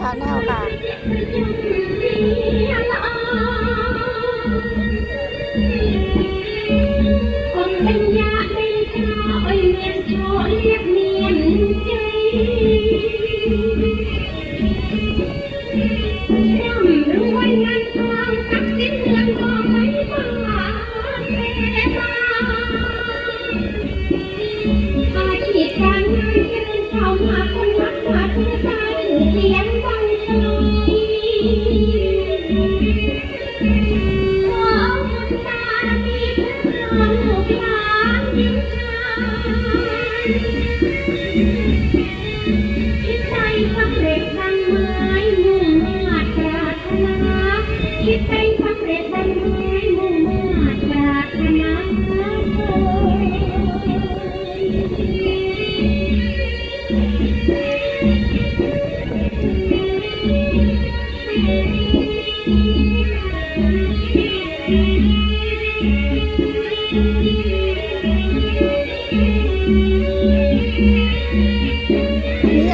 ชาแนลค่ะ Yeah.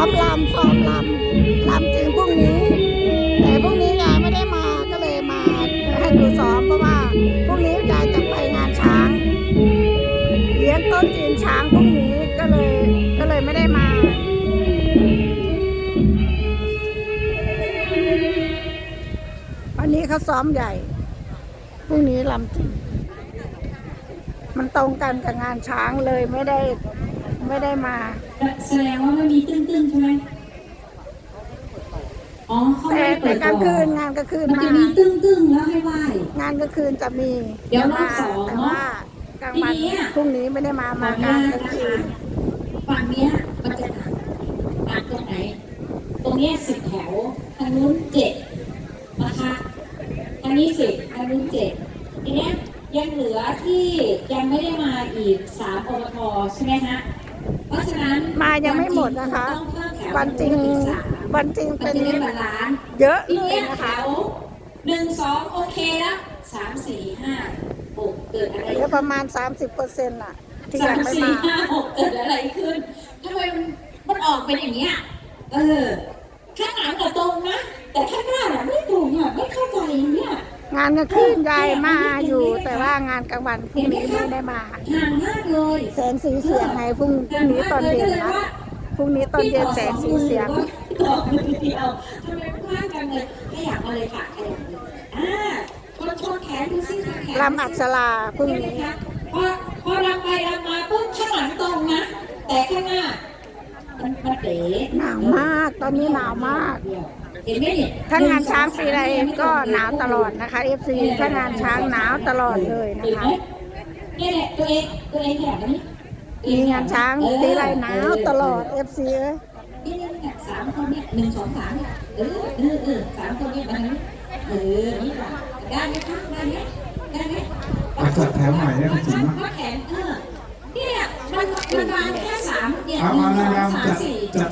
้อมลำซ้อมลำลำถึงพรุ่งนี้ แต่พรุ่งนี้ยายไม่ได้มาก็เลยมาให้ดูซ้อมเพราะว่าพรุ่งนี้ยายจะไปงานช้างเลี้ยงต้นจีนช้างพรุ่งนี้ก็เลยก็เลยไม่ได้มาวันนี้เขาซ้อมใหญ่พรุ่งนี้ลำจริงมันตรงกันกับงานช้างเลยไม่ได้ ไม่ได้มา แสดงว่ามันมีตื้นๆใช่ไหมอ๋อเขาแต่ไม่ได้เปิแต่ดกลางก่คือนนงานกลางคืนมันมาจะมีตึ้งๆแล้วให้ไหว้ งานกลางคืนจะมีเดี๋ยวรอบมาสองแต่เนอะว่ากลางวันทีนี้อะ พรุ่งนี้ไม่ได้มาขอมาอนุกลาญางตกลางนะคืคะนฝั่งเนี้ยมันจะหนักหนักตรงไหน ตรงเนี้ยสิบแถวทางนู้นเจ็ดนะคะทางนี้สิบทางนู้นเจ็ดทีเนี้ยยังเหลือที่ยังไม่ได้มาอีกสามอบทใช่ไหมฮะ เพราะฉะนั้นมายังไม่หมดนะคะต้องเพิ่มแถววันจริงอีกสามวันจริงมันเป็นจะได้บาลานซ์เยอะทีเลยเนี้ยนะแถคะวหนึ่งสองโอเคแล้วสามสี่ห้าหกเกิดอะไรเหลืขึ้อนประมาณ30เปอร์เซ็นต์อะที่สายังมไม่สี่มาห้าหกเกิดอะไรขึ้นทำไมมันมันออกเป็นอย่างเงี้ยเออข้างหลังอะตรงนะแต่ข้างหน้าอะไม่ตรงอะไม่เข้าใจเนี่ย งานกลางคืนยายมาอยู่ แต่ว่างานกลางวันพรุ่งนี้ไม่ได้มาห่างมากเลยแสงสีเสียงไงพรุ่งพรุ่งนี้ตอนเย็นนะพรุ่งนี้ตอนเย็นแสงสีเสียงต่อมือเดียวทำไมพลาดจังเลยขยับมาเลยค่ะอ่าชนชนแขนดูสิแขนลำอักษราพรุ่งนี้คะพอพอรำไปรำมาปุ๊บข้างหลังตรงนะแต่ข้างหน้ามันมันเป๋หนาวมากตอนนี้หนาวมาก ถ้างานช้างปีไรก็หนาวตลอดนะคะ FC ถ้างานช้างหนาวตลอดเลยนะคะนี่แหละตัวเองตัวเองแถบนี้มีงานช้างปีไรหนาวตลอด FC เอ้ยนี่นี่สามคนเนี่ยหนึ่งสองสามเออเออเออสามคนเนี่ยมาทางนี้เออนี่ค่ะได้ไหมคะได้ไหมได้ไหมอะจัดแถวใหม่ได้ไหมจริงมั้ยว่าแขนเออเนี่ยมันมันมาแค่สามเนี่ยเอหนึ่งสองสามสี่